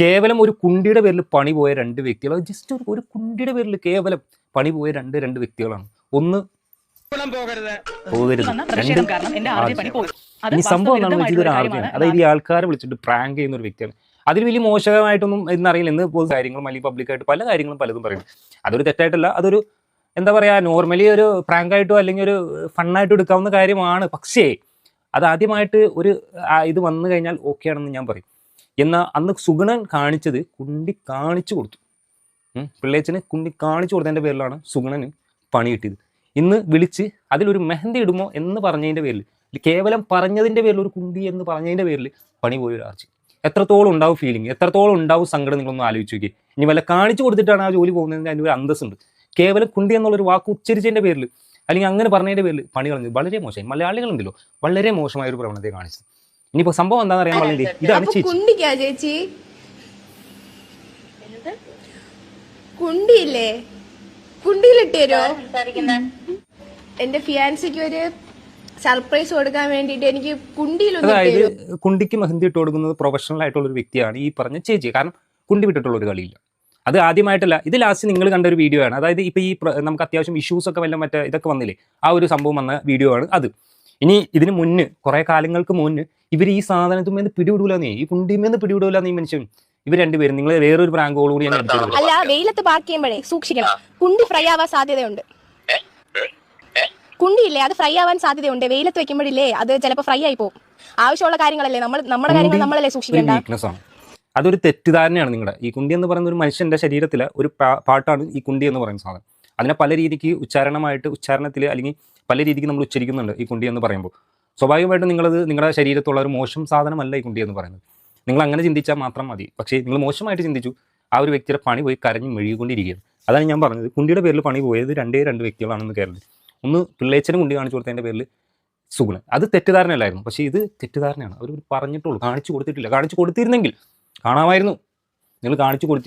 കേവലം ഒരു കുണ്ടിയുടെ പേരിൽ പണി പോയ രണ്ട് വ്യക്തികൾ ജസ്റ്റ് ഒരു ഒരു കുണ്ടിയുടെ പേരിൽ കേവലം പണി പോയ രണ്ട് രണ്ട് വ്യക്തികളാണ്. ഒന്ന് പോകരുത്. രണ്ട് അത് സംഭവം എന്താണെന്ന് വെച്ചാൽ ഇതൊരു വാസ്തവവിരുദ്ധമായിട്ടുള്ള അതായത് ഈ ആൾക്കാരെ വിളിച്ചിട്ട് പ്രാങ്ക് ചെയ്യുന്ന ഒരു വ്യക്തിയാണ്. അതിൽ വലിയ മോശമായിട്ടൊന്നും എന്നറിയില്ല. എന്ന് പൊതു കാര്യങ്ങളും അല്ലെങ്കിൽ പബ്ലിക്കായിട്ട് പല കാര്യങ്ങളും പലതും പറയുന്നു. അതൊരു തെറ്റായിട്ടല്ല. അതൊരു എന്താ പറയാ നോർമലി ഒരു പ്രാങ്ക് ആയിട്ടോ അല്ലെങ്കിൽ ഒരു ഫണ്ണായിട്ടോ എടുക്കാവുന്ന കാര്യമാണ്. പക്ഷേ അത് ആദ്യമായിട്ട് ഒരു ഇത് വന്നു കഴിഞ്ഞാൽ ഓക്കെ ആണെന്ന് ഞാൻ പറയും. എന്നാൽ അന്ന് സുഗുണൻ കാണിച്ചത് കുണ്ടി കാണിച്ചു കൊടുത്തു. പിള്ളേച്ചനെ പിള്ളേച്ചന് കുണ്ടി കാണിച്ചു കൊടുത്തതിന്റെ പേരിലാണ് സുഗുണന് പണി കിട്ടിയത്. ഇന്ന് വിളിച്ച് അതിലൊരു മെഹന്തി ഇടുമോ എന്ന് പറഞ്ഞതിന്റെ പേരിൽ കേവലം പറഞ്ഞതിന്റെ പേരിൽ ഒരു കുണ്ടി എന്ന് പറഞ്ഞതിന്റെ പേരിൽ പണി പോയി ഒരാഴ്ച. എത്രത്തോളം ഉണ്ടാവും ഫീലിംഗ് എത്രത്തോളം ഉണ്ടാവും സങ്കടം നിങ്ങളൊന്ന് ആലോചിച്ച് നോക്കി ഇനി വല്ല കാണിച്ചു കൊടുത്തിട്ടാണ് ആ ജോലി പോകുന്നതിന് അതിന്റെ ഒരു അന്തസ്സുണ്ട്. കേവലം കുണ്ടി എന്നുള്ളൊരു വാക്ക് ഉച്ചരിച്ചതിന്റെ പേരിൽ അല്ലെങ്കിൽ അങ്ങനെ പറഞ്ഞതിന്റെ പേരിൽ പണി കളഞ്ഞത് വളരെ മോശമായി. മലയാളികളുണ്ടല്ലോ വളരെ മോശമായ ഒരു പ്രവണതയെ കാണിച്ചത്. ഇനിയിപ്പോൾ സംഭവം എന്താണെന്ന് അറിയാൻ പറഞ്ഞില്ലേ ഇതാണ് ചേച്ചി. കുണ്ടിക്കാ ചേച്ചി. കുണ്ടിയില്ലേ? കുണ്ടിയിലിട്ട് തരുമോ എന്റെ ഫിയാൻസിക്ക് ഒരു സർപ്രൈസ് കൊടുക്കാൻ വേണ്ടിട്ട് എനിക്ക് കുണ്ടിയിലൊന്നും അതായത്? കുണ്ടിക്ക് മെഹന്തി ഇട്ട് കൊടുക്കുന്നത് പ്രൊഫഷണൽ ആയിട്ടുള്ള ഒരു വ്യക്തിയാണ് ഈ പറഞ്ഞ ചേച്ചി. കാരണം കുണ്ടി വിട്ടിട്ടുള്ള ഒരു കളിയില്ല. അത് ആദ്യമായിട്ടല്ല ഇത് ലാസ്റ്റ് നിങ്ങൾ കണ്ട ഒരു വീഡിയോ ആണ്. അതായത് ഇപ്പൊ ഈ നമുക്ക് അത്യാവശ്യം ഇഷ്യൂസ് ഒക്കെ വല്ല മറ്റേ ഇതൊക്കെ വന്നില്ലേ? ആ ഒരു സംഭവം വന്ന വീഡിയോ ആണ് അത്. ഇനി ഇതിന് മുന്ന് കുറെ കാലങ്ങൾക്ക് മുന്ന് ഇവർ ഈ സാധനത്തുമ്മേന്ന് പിടിവിടൂലെന്നേ. ഈ കുണ്ടിമേന്ന് പിടിവിടൂലെന്ന് ഈ മനുഷ്യൻ. ഇവർ രണ്ടുപേരും നിങ്ങൾ വേറൊരു പ്രാങ്കോടുകൂടി ഞാൻ എടുത്തത് അല്ല വെയിലത്ത് പാർക്ക് ചെയ്യുമ്പോഴേ സൂക്ഷിക്കണം. കുണ്ടി ഫ്രൈ ആവാൻ സാധ്യതയുണ്ട്. കുണ്ടിയില്ലേ അത് ഫ്രൈ ആവാൻ സാധ്യതയുണ്ട്. വെയിലത്ത് വെക്കുമ്പോഴില്ലേ അത് ചിലപ്പോൾ ഫ്രൈ ആയി പോകും. ആവശ്യമുള്ള കാര്യങ്ങളല്ലേ നമ്മൾ നമ്മുടെ കാര്യങ്ങൾ നമ്മളല്ലേ സൂക്ഷിക്കേണ്ട? അതൊരു തെറ്റിദ്ധാരണയാണ് നിങ്ങളുടെ. ഈ കുണ്ടി എന്ന് പറയുന്ന ഒരു മനുഷ്യന്റെ ശരീരത്തിലെ ഒരു പാട്ടാണ് ഈ കുണ്ടി എന്ന് പറയുന്ന സാധനം. അതിനെ പല രീതിക്ക് ഉച്ചാരണമായിട്ട് ഉച്ചാരണത്തിൽ അല്ലെങ്കിൽ പല രീതിക്ക് നമ്മൾ ഉച്ചരിക്കുന്നുണ്ട് ഈ കുണ്ടി എന്ന് പറയുമ്പോൾ. സ്വാഭാവികമായിട്ടും നിങ്ങളത് നിങ്ങളുടെ ശരീരത്തുള്ള ഒരു മോശം സാധനമല്ല ഈ കുണ്ടി എന്ന് പറയുന്നത്. നിങ്ങൾ അങ്ങനെ ചിന്തിച്ചാൽ മാത്രം മതി. പക്ഷേ നിങ്ങൾ മോശമായിട്ട് ചിന്തിച്ചു ആ ഒരു വ്യക്തിയുടെ പണി പോയി കരഞ്ഞ് മെഴുകിക്കൊണ്ടിരിക്കുകയാണ്. അതാണ് ഞാൻ പറഞ്ഞത്. കുണ്ടിയുടെ പേരിൽ പണി പോയത് രണ്ടേ രണ്ട് വ്യക്തികളാണെന്ന് കേരളത്തിൽ ഒന്ന് പിള്ളേച്ചനും കുണ്ടി കാണിച്ചു കൊടുത്തതിന്റെ പേരിൽ സുഗുണൻ. അത് തെറ്റിദ്ധാരണയല്ലായിരുന്നു. പക്ഷേ ഇത് തെറ്റിദ്ധാരണയാണ്. അവർ പറഞ്ഞിട്ടുള്ളൂ. കാണിച്ചു കൊടുത്തിട്ടില്ല. കാണിച്ചു കൊടുത്തിരുന്നെങ്കിൽ കാണാമായിരുന്നു. നിങ്ങൾ കാണിച്ചു കൊടുത്തിരുന്നു